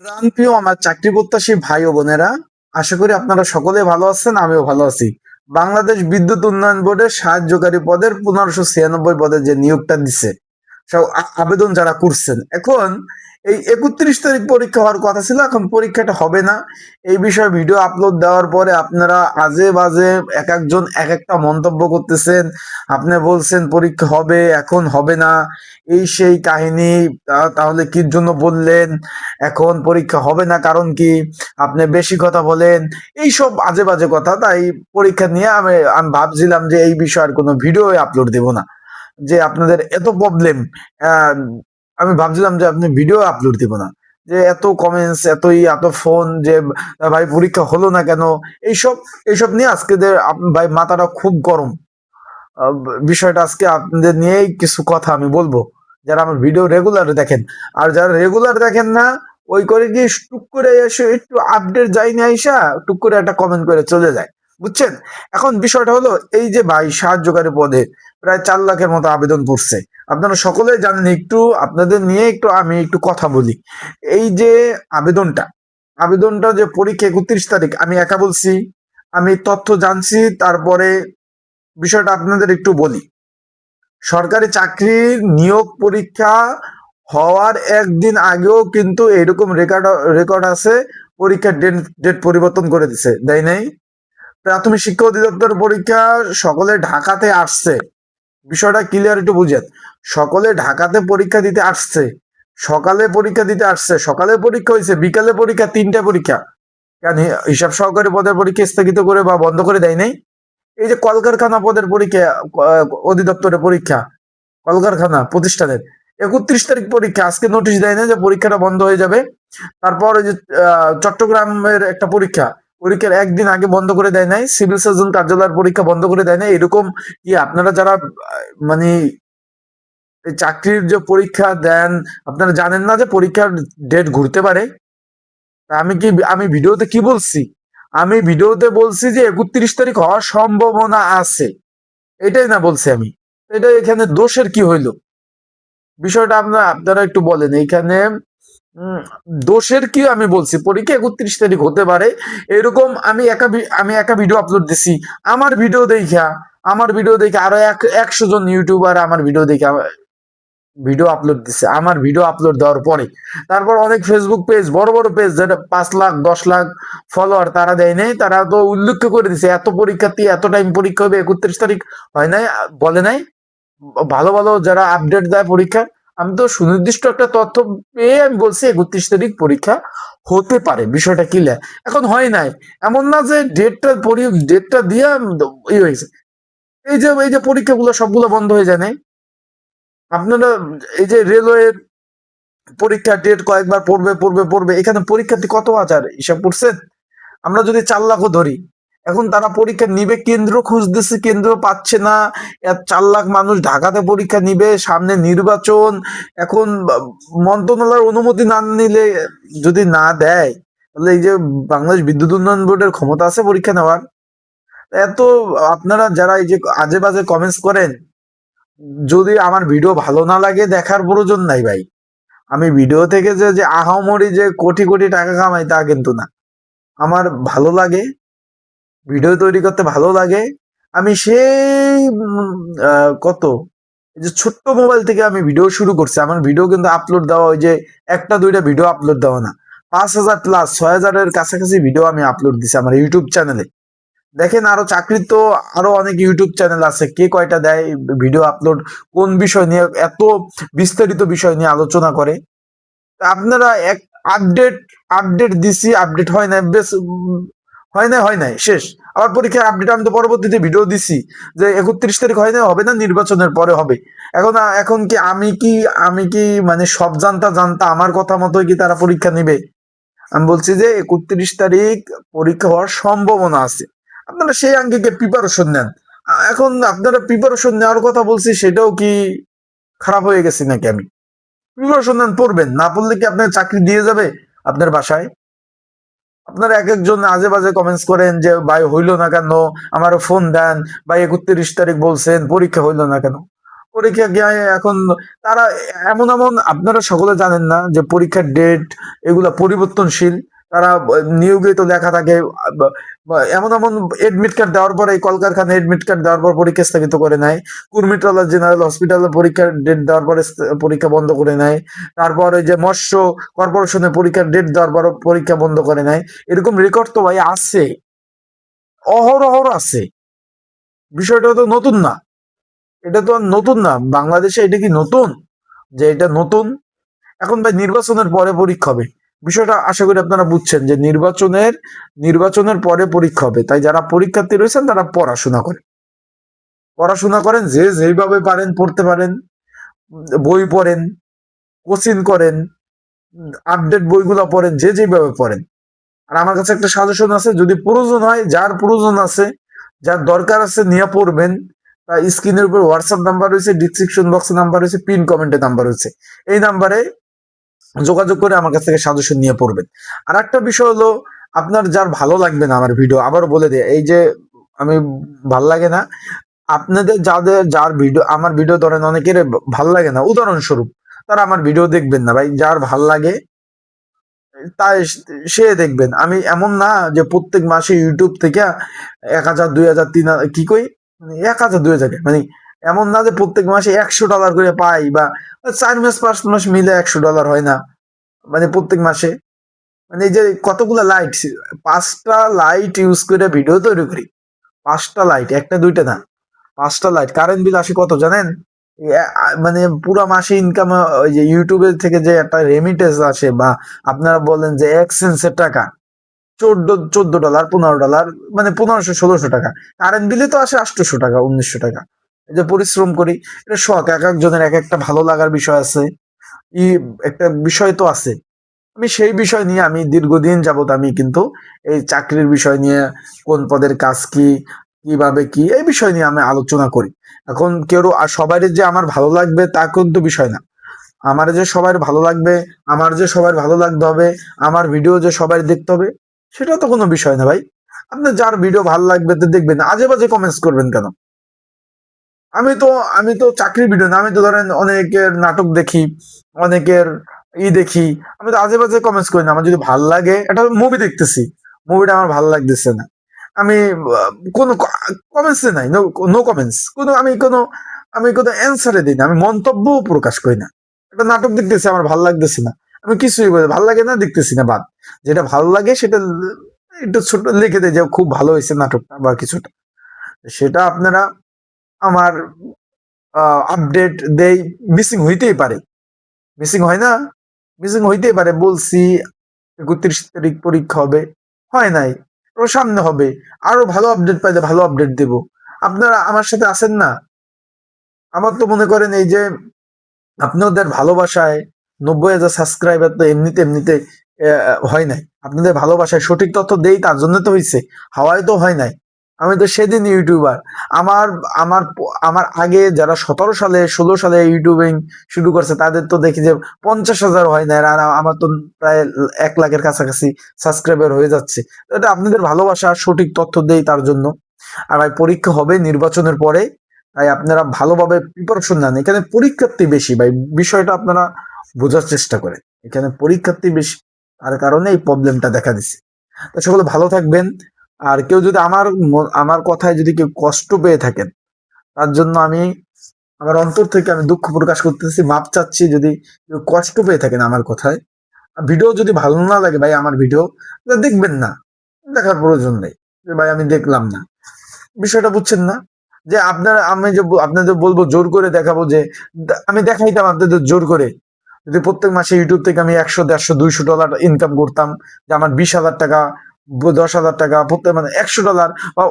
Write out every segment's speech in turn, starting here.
প্রাণপ্রিয় আমার চাকরি প্রত্যাশী ভাই ও বোনেরা, আশা করি আপনারা সকলে ভালো আছেন, আমিও ভালো আছি। বাংলাদেশ বিদ্যুৎ উন্নয়ন বোর্ডের সাহায্যকারী পদের পনেরোশো ছিয়ানব্বই পদের যে নিয়োগটা দিছে আবেদন যারা করছেন, এখন এই একত্রিশ তারিখ পরীক্ষা হওয়ার কথা ছিল, এখন পরীক্ষাটা হবে না। এই বিষয়ে ভিডিও আপলোড দেওয়ার পরে আপনারা আজে বাজে এক একজন এক একটা মন্তব্য করতেছেন। আপনি বলছেন পরীক্ষা হবে, এখন হবে না। এই সেই কাহিনী তাহলে কির জন্য বললেন? এখন পরীক্ষা হবে না কারণ কি? আপনি বেশি কথা বলেন। এইসব আজে বাজে কথা, তাই পরীক্ষা নিয়ে আমি আমি ভাবছিলাম যে এই বিষয়ের কোনো ভিডিও আপলোড দেব না। যে আপনাদের এত প্রবলেম আমি ভাবছিলাম যে আপনি ভিডিও আপলোড দিব না। যে এত কমেন্টস এতই, এত ফোন যে ভাই পরীক্ষা হলো না কেন? এইসব এইসব নিয়ে আজকে ভাই মাথাটা খুব গরম। বিষয়টা আজকে আপনাদের নিয়েই কিছু কথা আমি বলব। যারা আমার ভিডিও রেগুলার দেখেন, আর যারা রেগুলার দেখেন না, ওই করে কি টুক করে এসে একটু আপডেট যাই না আইসা, টুক করে একটা কমেন্ট করে চলে যায়। বুঝছেন? এখন বিষয়টা হলো, এই যে ভাই সাহায্যকারী পদে প্রায় চার লাখের মতো আবেদন করছে। আপনারা সকলে জানেন, একটু আপনাদের নিয়ে একটু আমি একটু কথা বলি। এই যে আবেদনটা আবেদনটা যে পরীক্ষা একত্রিশ তারিখ, আমি একা বলছি, আমি তথ্য জানছি, তারপরে বিষয়টা আপনাদের একটু বলি। সরকারি চাকরির নিয়োগ পরীক্ষা হওয়ার একদিন আগেও কিন্তু এরকম রেকর্ড রেকর্ড আছে, পরীক্ষার ডেট ডেট পরিবর্তন করে দিছে, দেয় নাই। প্রাথমিক শিক্ষা অধিদপ্তর পরীক্ষা সকলে ঢাকাতে আসছে। বিষয়টা ক্লিয়ার একটু বুঝেন। সকলে ঢাকাতে পরীক্ষা দিতে আসছে, সকালে পরীক্ষা দিতে আসছে, সকালে পরীক্ষা হয়েছে, বিকালে পরীক্ষা, তিনটা পরীক্ষা। কেন হিসাব সহকারী পদের পরীক্ষা স্থগিত করে বা বন্ধ করে দেয় নাই? এই যে কলকারখানা পদের পরীক্ষা অধিদপ্তরের পরীক্ষা, কলকারখানা প্রতিষ্ঠানের, একত্রিশ তারিখ পরীক্ষা, আজকে নোটিশ দেয় না যে পরীক্ষাটা বন্ধ হয়ে যাবে। তারপর ওই যে চট্টগ্রামের একটা পরীক্ষা পরীক্ষার একদিন আগে বন্ধ করে দেয় নাই সিভিল সার্জন কার্যালয়ের পরীক্ষা বন্ধ করে দেয় নাই এরকম কি আপনারা যারা মানে চাকরির যে পরীক্ষা দেন আপনারা জানেন না যে পরীক্ষার ডেট ঘুরতে পারে? আমি কি আমি ভিডিওতে কি বলছি? আমি ভিডিওতে বলছি যে একত্রিশ তারিখ হওয়ার সম্ভাবনা আছে। এটাই না বলছি আমি। এটা এখানে দোষের কি হইল? বিষয়টা আপনারা আপনারা একটু বলেন। এইখানে উম, দোষের কি আমি বলছি? পরীক্ষা একত্রিশ তারিখ হতে পারে। এরকম আমি একা আমি একা ভিডিও আপলোড দিছি। আমার ভিডিও দেখা আমার ভিডিও দেখে আরও এক, একশো জন ইউটিউবার আমার ভিডিও দেখে ভিডিও আপলোড দিছে। আমার ভিডিও আপলোড দেওয়ার পরে। তারপর অনেক ফেসবুক পেজ বড় বড় পেজ যেটা পাঁচ লাখ, দশ লাখ ফলোয়ার তারা দেয় নাই। তারা তো উল্লেখ করে দিছে, এত পরীক্ষার্থী এত টাইম পরীক্ষা হবে, একত্রিশ তারিখ হয় নাই, বলে নাই। ভালো ভালো যারা আপডেট দেয় পরীক্ষা আমি তো সুনির্দিষ্ট একটা তথ্য পেয়ে আমি বলছি একত্রিশ তারিখ পরীক্ষা হতে পারে, বিষয়টা ক্লিয়ার এখন হয় নাই। এমন না যে ডেটটা ডেটটা দিয়ে হয়েছে এই যে এই যে পরীক্ষাগুলো সবগুলো বন্ধ হয়ে যায় নাই। আপনারা এই যে রেলওয়ের পরীক্ষার ডেট কয়েকবার পড়বে পড়বে পড়বে, এখানে পরীক্ষার্থী কত হাজার হিসাব করছেন? আমরা যদি চার লাখও ধরি এখন তারা পরীক্ষা নিবে, কেন্দ্র খুঁজতেছে, কেন্দ্র পাচ্ছে না। চার লাখ মানুষ ঢাকাতে পরীক্ষা নিবে, সামনে নির্বাচন। এখন মন্ত্রণালয়ের অনুমতি না নিলে যদি না দেয়, তাহলে এই যে বাংলাদেশ বিদ্যুৎ উন্নয়ন বোর্ডের ক্ষমতা আছে পরীক্ষা নেওয়ার। এত আপনারা যারা এই যে আজে বাজে কমেন্টস করেন, যদি আমার ভিডিও ভালো না লাগে, দেখার প্রয়োজন নাই ভাই। আমি ভিডিও থেকে যে যে আহামরি যে কোটি কোটি টাকা কামাই, তা কিন্তু না। আমার ভালো লাগে ভিডিও তৈরি করতে ভালো লাগে। আমি সেই কত? যে ছোট্ট মোবাইল থেকে আমি ভিডিও শুরু করছি। আমার ভিডিও কিন্তু আপলোড দেওয়া ওই যে একটা, দুইটা ভিডিও আপলোড দেওয়া না। পাঁচ হাজার প্লাস ছয় হাজারের কাছাকাছি ভিডিও আমি আপলোড দিছি আমার ইউটিউব চ্যানেলে দেখেন আরও চাকরির তো আরও অনেক ইউটিউব চ্যানেল আছে। কে কয়টা দেয় ভিডিও আপলোড কোন বিষয় নিয়ে এত বিস্তারিত বিষয় নিয়ে আলোচনা করে? আপনারা এক আপডেট আপডেট দিছি আপডেট হয় না বেশ হয় না হয় নাই, শেষ। আবার পরীক্ষার আপডেট আমি তো পরবর্তীতে ভিডিও দিছি যে একত্রিশ তারিখ হয় না হবে না, নির্বাচনের পরে হবে। এখন এখন কি আমি কি আমি কি মানে সব জানতা জানতা আমার কথা মতোই কি তারা পরীক্ষা নিবে? আমি বলছি যে একত্রিশ তারিখ পরীক্ষা হওয়ার সম্ভাবনা আছে। আপনারা সেই আঙ্গিকে প্রিপারেশন নেন। এখন আপনারা প্রিপারেশন নেওয়ার কথা বলছি, সেটাও কি খারাপ হয়ে গেছে নাকি আমি? প্রিপারেশন নেন, পড়বেন। না পড়লে কি আপনার চাকরি দিয়ে যাবে আপনার বাসায়? আপনারা এক একজন আজে বাজে কমেন্টস করেন যে, ভাই, হইল না কেন? আমার ফোন দেন। ভাই, একত্রিশ তারিখ বলছেন, পরীক্ষা হইল না কেন? পরীক্ষা এখন তারা এমন এমন, আপনারা সকলে জানেন না যে, পরীক্ষার ডেট এগুলা পরিবর্তনশীল। তারা নিয়োগে তো লেখা থাকে এমন এমন এডমিট কার্ড দেওয়ার পরে এই কলকারখানা এডমিট কার্ড দেওয়ার পর পরীক্ষা স্থগিত করে নেয়। কুর্মিটোলা জেনারেল হসপিটালে পরীক্ষার ডেট দেওয়ার পরে পরীক্ষা বন্ধ করে নেয়। তারপর ওই যে মৎস্য কর্পোরেশনে পরীক্ষার ডেট দেওয়ার পর পরীক্ষা বন্ধ করে নেয়। এরকম রেকর্ড তো ভাই আছে। অহরহ আছে। বিষয়টা তো নতুন না। এটা তো নতুন না। বাংলাদেশে এটা কি নতুন? যে এটা নতুন? এখন ভাই নির্বাচনের পরে পরীক্ষা হবে। বিষয়টা আশা করি আপনারা বুঝছেন যে নির্বাচনের নির্বাচনের পরে পরীক্ষা হবে। তাই যারা পরীক্ষার্থী রয়েছেন তারা পড়াশোনা করেন। পড়াশোনা করেন, যে যেভাবে পারেন পড়তে পারেন, বই পড়েন, কোচিং করেন আপডেট বইগুলো পড়েন, যে যেভাবে পড়েন। আর আমার কাছে একটা সাজেশন আছে, যদি প্রয়োজন হয়, যার প্রয়োজন আছে, যার দরকার আছে নিয়ে পড়বেন তা স্ক্রিনের উপর হোয়াটসঅ্যাপ নাম্বার রয়েছে ডিসক্রিপশন বক্সে নাম্বার রয়েছে পিন কমেন্টে নাম্বার রয়েছে। এই নাম্বারে যোগাযোগ করে আমার কাছ থেকে সাজেশন নিয়ে পড়বেন। আর একটা বিষয় হলো, আপনার যার ভালো লাগবে না আমার ভিডিও আবার বলে দেয় এই যে আমি ভালো লাগে না, আপনাদের যাদের, যার ভিডিও আমার ভিডিও ধরেন অনেকের ভালো লাগে না, উদাহরণস্বরূপ, তারা আমার ভিডিও দেখবেন না, ভাই, যার ভালো লাগে, তাই সে দেখবেন। আমি এমন না যে প্রত্যেক মাসে ইউটিউব থেকে এক হাজার, দুই হাজার, তিন কি কই? এক হাজার, দুই হাজার মানে এমন না যে প্রত্যেক মাসে একশো ডলার করে পাই বা চার মাস, পাঁচ মাস মিলে একশো ডলার হয় না। মানে প্রত্যেক মাসে। মানে এই যে কতগুলো লাইট পাঁচটা লাইট ইউজ করে ভিডিও তৈরি করি। পাঁচটা লাইট একটা, দুইটা না। পাঁচটা লাইট কারেন্ট বিল আসে কত জানেন? মানে পুরো মাসে ইনকাম ওই যে ইউটিউবের থেকে যে একটা রেমিটেন্স আসে বা আপনারা বলেন যে এক্সচেঞ্জের টাকা, চোদ্দ চোদ্দ ডলার পনেরো ডলার মানে পনেরোশো, ষোলোশো টাকা। কারেন্ট বিলে তো আসে আটশোশো টাকা, উনিশশো টাকা। যে পরিশ্রম করি, এটা শখ এক একজনের এক একটা ভালো লাগার বিষয় আছে। ই, একটা বিষয় তো আছে। আমি সেই বিষয় নিয়ে আমি দীর্ঘদিন যাবত আমি কিন্তু এই চাকরির বিষয় নিয়ে কোন পদের কাজ কি, কীভাবে কি, এই বিষয় নিয়ে আমি আলোচনা করি। এখন কেউ আর সবাই যে আমার ভালো লাগবে তা কিন্তু বিষয় না। আমার যে সবার ভালো লাগবে, আমার যে সবার ভালো লাগতে হবে, আমার ভিডিও যে সবাই দেখতে হবে, সেটা তো কোনো বিষয় না ভাই। আপনার যার ভিডিও ভালো লাগবে তো দেখবেন আজে বাজে কমেন্টস করবেন কেন? আমি তো আমি তো চাকরির ভিডিও না, আমি তো ধরেন অনেকের নাটক দেখি, অনেকের ই দেখি, আমি তো আজে বাজে কমেন্টস করি না, আমার যদি ভালো লাগে, একটা মুভি দেখতেছি মুভিটা আমার ভালো লাগতেছে না। আমি কোনো কমেন্টস নাই নো কমেন্টস কোনো, আমি কোনো আমি কোনো অ্যান্সারে দিই না, আমি মন্তব্য প্রকাশ করি না। একটা নাটক দেখতেছি, আমার ভালো লাগতেছে না, আমি কিছুই বলি, ভালো লাগে না, দেখতেছি না, বাদ। যেটা ভালো লাগে, সেটা একটু ছোট, লিখে দেয় যে, খুব ভালো হয়েছে নাটকটা বা কিছুটা। সেটা আপনারা আমার আপডেট দেই মিসিং হইতেই পারে। মিসিং হয় না? মিসিং হইতেই পারে, বলছি, একত্রিশ তারিখ পরীক্ষা হবে। হয় নাই ও সামনে হবে। আরও ভালো আপডেট পাইলে ভালো আপডেট দেব। আপনারা আমার সাথে আছেন না? আমার তো মনে করেন এই যে, আপনাদের ভালোবাসায় নব্বই হাজার সাবস্ক্রাইবার তো এমনিতে এমনিতে হয় নাই। আপনাদের ভালোবাসায় সঠিক তথ্য দেই, তার জন্য তো হয়েছে হাওয়ায় তো হয় নাই। আমি তো সেদিন ইউটিউবার। আমার আমার আমার আগে যারা সতেরো সালে, ষোলো সালে ইউটিউবিং শুরু করছে, তাদের তো দেখি যে পঞ্চাশ হাজার হয় না, আর আমার তো প্রায় এক লাখের কাছাকাছি সাবস্ক্রাইবার হয়ে যাচ্ছে। এটা আপনাদের ভালোবাসা, সঠিক তথ্য দেই তার জন্য। আর ভাই, পরীক্ষা হবে নির্বাচনের পরে, তাই আপনারা ভালোভাবে প্রিপারেশন নেন। এখানে পরীক্ষার্থী বেশি ভাই, বিষয়টা আপনারা বোঝার চেষ্টা করেন। এখানে পরীক্ষার্থী বেশি, তার কারণে এই প্রবলেমটা দেখা দিচ্ছে তো সকলে ভালো থাকবেন। আর কেউ যদি আমার আমার কথায় যদি কেউ কষ্ট পেয়ে থাকেন, তার জন্য আমি আমার অন্তর থেকে আমি দুঃখ প্রকাশ করতেছি, মাপ চাচ্ছি যদি কেউ কষ্ট পেয়ে থাকেন আমার কথায়। ভিডিও যদি ভালো না লাগে ভাই আমার ভিডিও দেখবেন না, দেখার প্রয়োজন নেই, যে ভাই আমি দেখলাম না। বিষয়টা বুঝছেন না? যে আপনারা, আমি যে আপনাদের বলব জোর করে দেখাবো যে আমি দেখাইতাম আপনাদের জোর করে। যদি প্রত্যেক মাসে ইউটিউব থেকে আমি একশো, দেড়শো, দুইশো ডলার ইনকাম করতাম, যে আমার বিশ হাজার টাকা দশ হাজার টাকা, প্রত্যেক মানে একশো ডলার বা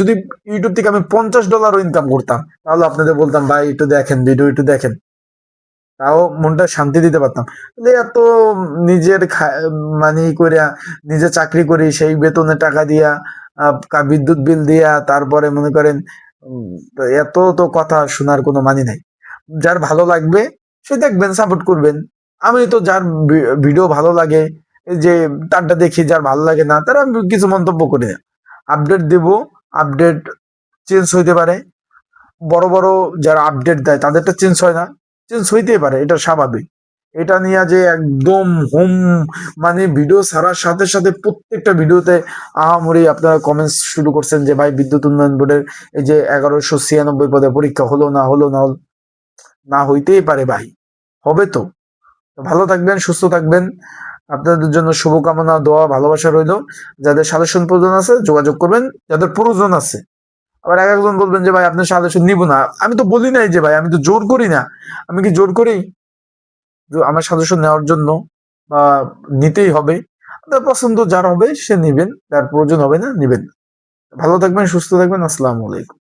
যদি ইউটিউব থেকে আমি পঞ্চাশ ডলারও ইনকাম করতাম, তাহলে আপনাদের বলতাম, ভাই, একটু দেখেন ভিডিও একটু দেখেন। তাও মনটা শান্তি দিতে পারতাম। তাহলে এত নিজের মানে করিয়া নিজে চাকরি করি, সেই বেতনে টাকা দিয়া বিদ্যুৎ বিল দিয়া, তারপরে মনে করেন এত তো কথা শোনার কোনো মানি নাই। যার ভালো লাগবে, সে দেখবেন সাপোর্ট করবেন। আমি তো যার ভিডিও ভালো লাগে যে তারটা দেখি যার ভালো লাগে না, তারা আমি কিছু মন্তব্য করি। না আপডেট দেব আপডেট চেঞ্জ হইতে পারে। বড় বড় যারা আপডেট দেয়, তাদেরটা চেঞ্জ হয় না। চেঞ্জ হইতেই পারে, এটা স্বাভাবিক। এটা নিয়ে যে একদম হোম মানে ভিডিও ছাড়ার সাথে সাথে প্রত্যেকটা ভিডিওতে আহামরি আপনারা কমেন্টস শুরু করছেন যে, ভাই, বিদ্যুৎ উন্নয়ন বোর্ডের এই যে এগারোশো ছিয়ানব্বই পদে পরীক্ষা হলো না হলো না হলো না হইতেই পারে ভাই, হবে তো তো। ভালো থাকবেন, সুস্থ থাকবেন। আপনাদের জন্য শুভকামনা, দোয়া, ভালোবাসা রইল। যাদের সাজেশন প্রয়োজন আছে, যোগাযোগ করবেন। যাদের প্রয়োজন আছে। আবার এক একজন বলবেন যে, ভাই, আপনার সাজেশন নিব না। আমি তো বলি নাই যে, ভাই, আমি তো জোর করি না। আমি কি জোর করি? আমার সাজেশন নেওয়ার জন্য বা নিতেই হবে। আপনার পছন্দ যার হবে, সে নিবেন। যার প্রয়োজন হবে না, নিবেন ভালো থাকবেন, সুস্থ থাকবেন। আসসালামু আলাইকুম।